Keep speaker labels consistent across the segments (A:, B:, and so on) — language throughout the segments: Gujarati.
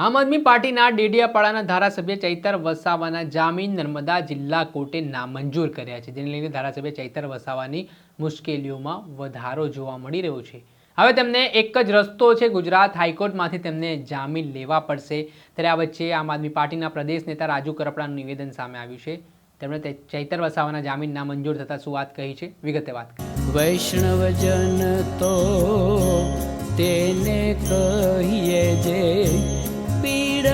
A: આમ આદમી પાર્ટીના ડેડિયાપાડાના ધારાસભ્ય ચૈતર વસાવાના જામીન નર્મદા જિલ્લા કોર્ટે નામંજૂર કર્યા છે. જેને લઈને ધારાસભ્ય ચૈતર વસાવાની મુશ્કેલીઓમાં વધારો જોવા મળી રહ્યો છે. હવે તેમને એક જ રસ્તો છે. ગુજરાત હાઈકોર્ટમાંથી તેમને જામીન લેવા પડશે. ત્યારે આ વચ્ચે આમ આદમી પાર્ટીના પ્રદેશ નેતા રાજુ કરપડાનું નિવેદન સામે આવ્યું છે. તેમણે ચૈતર વસાવાના જામીન નામંજૂર થતાં શું વાત કહી છે? વિગતે વાત
B: વૈષ્ણવજન તો તેને કહીએ જે પીડ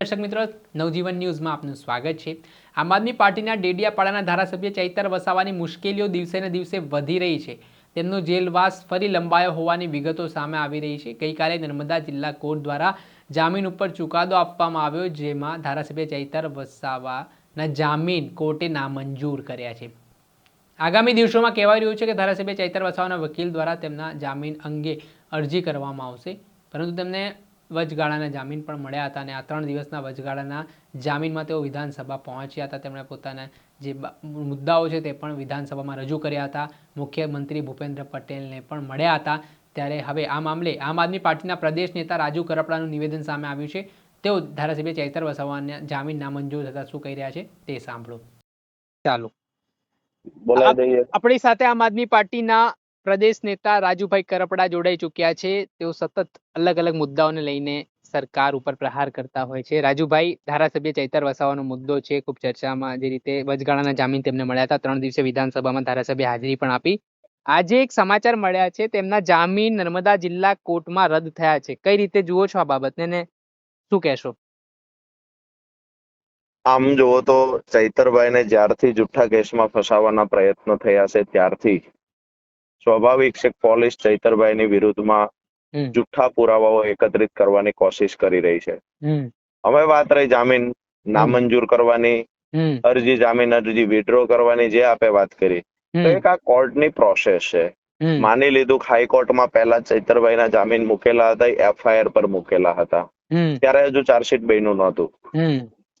A: દર્શક મિત્રો, નવજીવન ન્યૂઝમાં આપનું સ્વાગત છે. આમ આદમી પાર્ટીના ડેડિયાપાડાના ધારાસભ્ય ચૈતર વસાવાની મુશ્કેલીઓ દિવસે ને દિવસે વધી રહી છે. તેમનો જેલવાસ ફરી લંબાયો હોવાની વિગતો સામે આવી રહી છે. ગઈકાલે નર્મદા જિલ્લા કોર્ટ દ્વારા જામીન ઉપર ચુકાદો આપવામાં આવ્યો, જેમાં ધારાસભ્ય ચૈતર વસાવાના જામીન કોર્ટે નામંજૂર કર્યા છે. આગામી દિવસોમાં કહેવાઈ રહ્યું છે કે ધારાસભ્ય ચૈતર વસાવાના વકીલ દ્વારા તેમના જામીન અંગે અરજી કરવામાં આવશે. પરંતુ તેમને વચગાળાના જામીન પણ મળ્યા હતા અને આ ત્રણ દિવસના વચગાળાના જામીનમાં તેઓ વિધાનસભા પહોંચ્યા હતા. તેમણે પોતાના જે મુદ્દાઓ છે તે પણ વિધાનસભામાં રજૂ કર્યા હતા. મુખ્યમંત્રી ભૂપેન્દ્ર પટેલને પણ મળ્યા હતા. ત્યારે હવે આ મામલે આમ આદમી પાર્ટીના પ્રદેશ નેતા રાજુ કરપડાનું નિવેદન સામે આવ્યું છે. તેઓ ધારાસભ્ય ચૈતર વસાવાના જામીન નામંજૂર થતા શું કહી રહ્યા છે તે સાંભળો. ચાલો.
C: બોલાવી દઈએ.
A: આપણી સાથે આમ આદમી પાર્ટીના પ્રદેશ નેતા રાજુભાઈ કરપડા જોડાઈ ચૂક્યા છે. તેઓ સતત અલગ અલગ મુદ્દાઓને લઈને સરકાર ઉપર પ્રહાર કરતા હોય છે. રાજુભાઈ ધારાસભ્ય ચૈતર વસાવાનો મુદ્દો છે. ખૂબ ચર્ચામાં જે રીતે વચગાળાના જામીન તેમને મળ્યા હતા. ત્રણ દિવસે વિધાનસભામાં ધારાસભ્ય હાજરી પણ આપી. આજે એક સમાચાર મળ્યા છે. તેમના જામીન નર્મદા જિલ્લા કોર્ટમાં રદ થયા છે. કઈ રીતે જુઓ છો આ બાબતને શું કહેશો?
C: આમ જુઓ તો ચૈતરભાઈને જ્યારથી જુઠ્ઠા કેસમાં ફસાવાના પ્રયત્નો થયા છે ત્યારથી સ્વાભાવિક છે પોલીસ પોલીસ ચૈતરભાઈની વિરુદ્ધમાં જુઠ્ઠા પુરાવાઓ એકત્રિત કરવાની કોશિશ કરી રહી છે. હવે વાત રહી જામીન નામંજૂર કરવાની અરજી જામીન અરજી વિડ્રો કરવાની જે આપે વાત કરી. તો એક આ કોર્ટની પ્રોસેસ છે. માની લીધું કે હાઈકોર્ટમાં પહેલા ચૈતરભાઈના જામીન મૂકેલા હતા એફઆઈઆર પર મૂકેલા હતા. ત્યારે હજુ ચાર્જશીટ બન્યું નહોતું.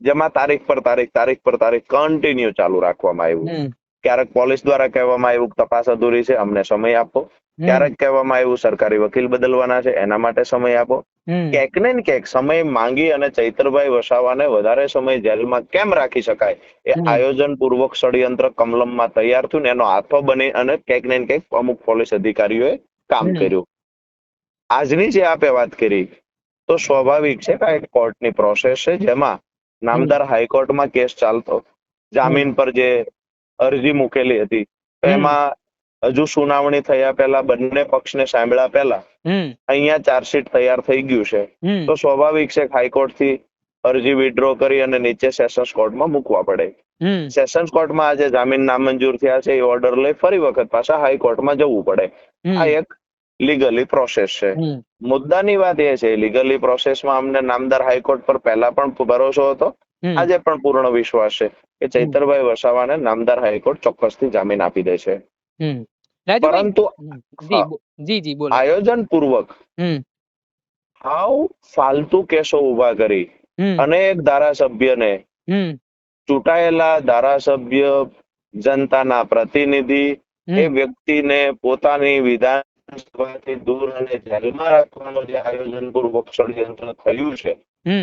C: જેમાં તારીખ પર તારીખ તારીખ પર તારીખ કન્ટિન્યુ ચાલુ રાખવામાં આવ્યું. ક્યારેક પોલીસ દ્વારા કહેવામાં આવ્યું તપાસ અધૂરી છે અમને સમય આપો. ક્યારેક કહેવામાં આવ્યું સરકારી વકીલ બદલવાના છે એના માટે સમય આપો. ક્યાંક ને ક્યાંક સમય માંગી અને ચૈતરભાઈ વસાવાને વધારે સમય જેલમાં કેમ રાખી શકાય? એ. આયોજન પૂર્વક ષડયંત્ર કમલમમાં તૈયાર થયું ને એનો હાથો બની અને ક્યાંક ને ક્યાંક અમુક પોલીસ અધિકારીઓએ કામ કર્યું. આજની જે આપે વાત કરી તો સ્વાભાવિક છે કે આ એક કોર્ટની પ્રોસેસ છે જેમાં નામદાર હાઈકોર્ટમાં કેસ ચાલતો. જામીન પર જે અરજી મૂકેલી હતી એમાં હજુ સુનાવણી થયા પહેલા બંને પક્ષને સાંભળ્યા પહેલા અહીંયા ચાર્જશીટ તૈયાર થઈ ગયું છે. તો સ્વાભાવિક છે હાઈકોર્ટથી અરજી વિડ્રો કરી અને નીચે સેશન્સ કોર્ટમાં મૂકવા પડે. સેશન્સ કોર્ટમાં આજે જામીન નામંજૂર થયા છે એ ઓર્ડર લઈ ફરી વખત પાછા હાઈકોર્ટમાં જવું પડે. આ એક લીગલી પ્રોસેસ છે. મુદ્દાની વાત એ છે લીગલી પ્રોસેસમાં અમને નામદાર હાઈકોર્ટ પર પહેલા પણ ભરોસો હતો. આજે પણ પૂર્ણ વિશ્વાસ છે કે ચૈતરભાઈ વસાવાને નામદાર હાઈકોર્ટ ચોક્કસથી જામીન આપી
A: દે છે.
C: પરંતુ
A: જી જી જી બોલો.
C: આયોજન પૂર્વક હાવ ફાલતુ કેસો ઊભા કરી
A: અને
C: અનેક ધારાસભ્યને ચૂંટાયેલા ધારાસભ્ય જનતાના પ્રતિનિધિ એ વ્યક્તિને પોતાની વિધાનસભાથી દૂર અને જેલમાં રાખવાનું જે આયોજન પૂર્વક ષડયંત્ર થયું છે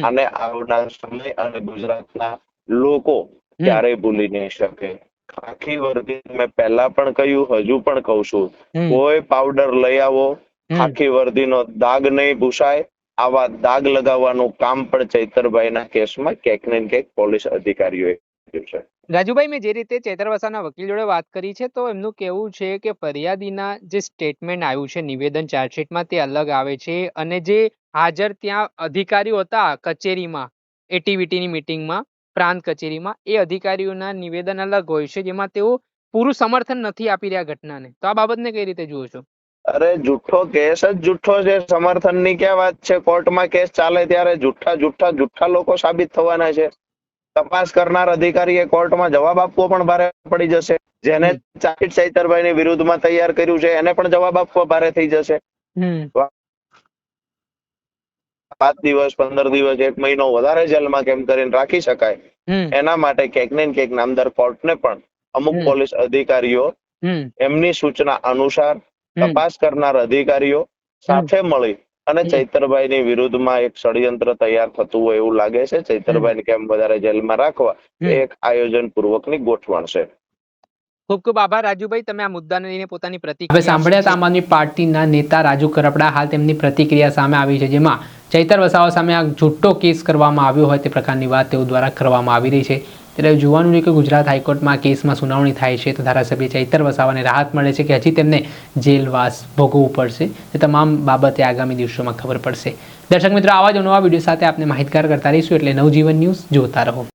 C: અને આવનાર સમય અને ગુજરાતના લોકો ક્યારેય ભૂલી નહીં શકે. ખાખી વર્દી મેં પહેલા પણ કહ્યું હજુ પણ કહું છું. કોઈ પાવડર લઈ આવો ખાખી વર્દીનો દાગ નહીં ભૂસાય. આવા દાગ લગાવવાનું કામ પણ ચૈતરભાઈના કેસમાં ક્યાંક ને ક્યાંક પોલીસ અધિકારીઓએ કર્યું છે.
A: રાજુભાઈ, મેં જે રીતે ચેતર વસાના વકીલ જોડે વાત કરી છે, તો એમનું કહેવું છે કે ફરિયાદીના જે સ્ટેટમેન્ટ આવ્યું છે, નિવેદન ચાર્જશીટમાં તે અલગ આવે છે અને જે હાજર ત્યાં અધિકારીઓ હતા કચેરીમાં એટીવીટીની મિટિંગમાં પ્રાંત કચેરીમાં, એ અધિકારીઓના નિવેદન અલગ હોય છે, જેમાં તેઓ પૂરું સમર્થન નથી આપી રહ્યા ઘટનાને. તો આ બાબતને કઈ રીતે જુઓ છો?
C: અરે, જુઠ્ઠો કેસ જ જુઠ્ઠો છે. સમર્થનની ક્યાં વાત છે? કોર્ટમાં કેસ ચાલે ત્યારે જુઠ્ઠા જુઠ્ઠા જુઠ્ઠા લોકો સાબિત થવાના છે. તપાસ કરનાર અધિકારીએ કોર્ટમાં જવાબ આપવો પણ ભારે પડી જશે. જેને
A: હમ.
C: સૈતરભાઈ ની વિરુદ્ધમાં તૈયાર કર્યું છે એને પણ જવાબ આપવો ભારે થઈ જશે. પાંચ દિવસ પંદર દિવસ એક મહિનો વધારે જેલમાં કેમ કરીને રાખી શકાય? એના માટે ક્યાંક ને ક્યાંક નામદાર કોર્ટને પણ અમુક પોલીસ અધિકારીઓ એમની સૂચના અનુસાર તપાસ કરનાર અધિકારીઓ સાથે મળી અને
A: ચૈતરભાઈ
C: ની વિરુદ્ધમાં એક ષડયંત્ર તૈયાર થતું હોય એવું લાગે છે. ચૈતરભાઈને કેમ વધારે જેલમાં રાખવા? એક આયોજન પૂર્વકની ગોઠવણ છે.
A: ખૂબ ખૂબ આભાર રાજુભાઈ. તમે આ મુદ્દાને લઈને પોતાની પ્રતિક્રિયા હવે સાંભળ્યા આમ આદમી પાર્ટીના નેતા રાજુ કરપડા હાલ તેમની પ્રતિક્રિયા સામે આવી છે જેમાં ચૈતર વસાવા સામે આ જુટ્ટો કેસ કરવામાં આવ્યો હોય તે પ્રકારની વાત તેઓ દ્વારા કરવામાં આવી રહી છે. ત્યારે જોવાનું છે કે ગુજરાત હાઈકોર્ટમાં આ કેસમાં સુનાવણી થાય છે તો ધારાસભ્ય ચૈતર વસાવાને રાહત મળે છે કે હજી તેમને જેલવાસ ભોગવવું પડશે. તે તમામ બાબતે આગામી દિવસોમાં ખબર પડશે. દર્શક મિત્રો, આવા જ નવા વીડિયો સાથે આપને માહિતગાર કરતા રહીશું. એટલે નવજીવન ન્યૂઝ જોતા રહો.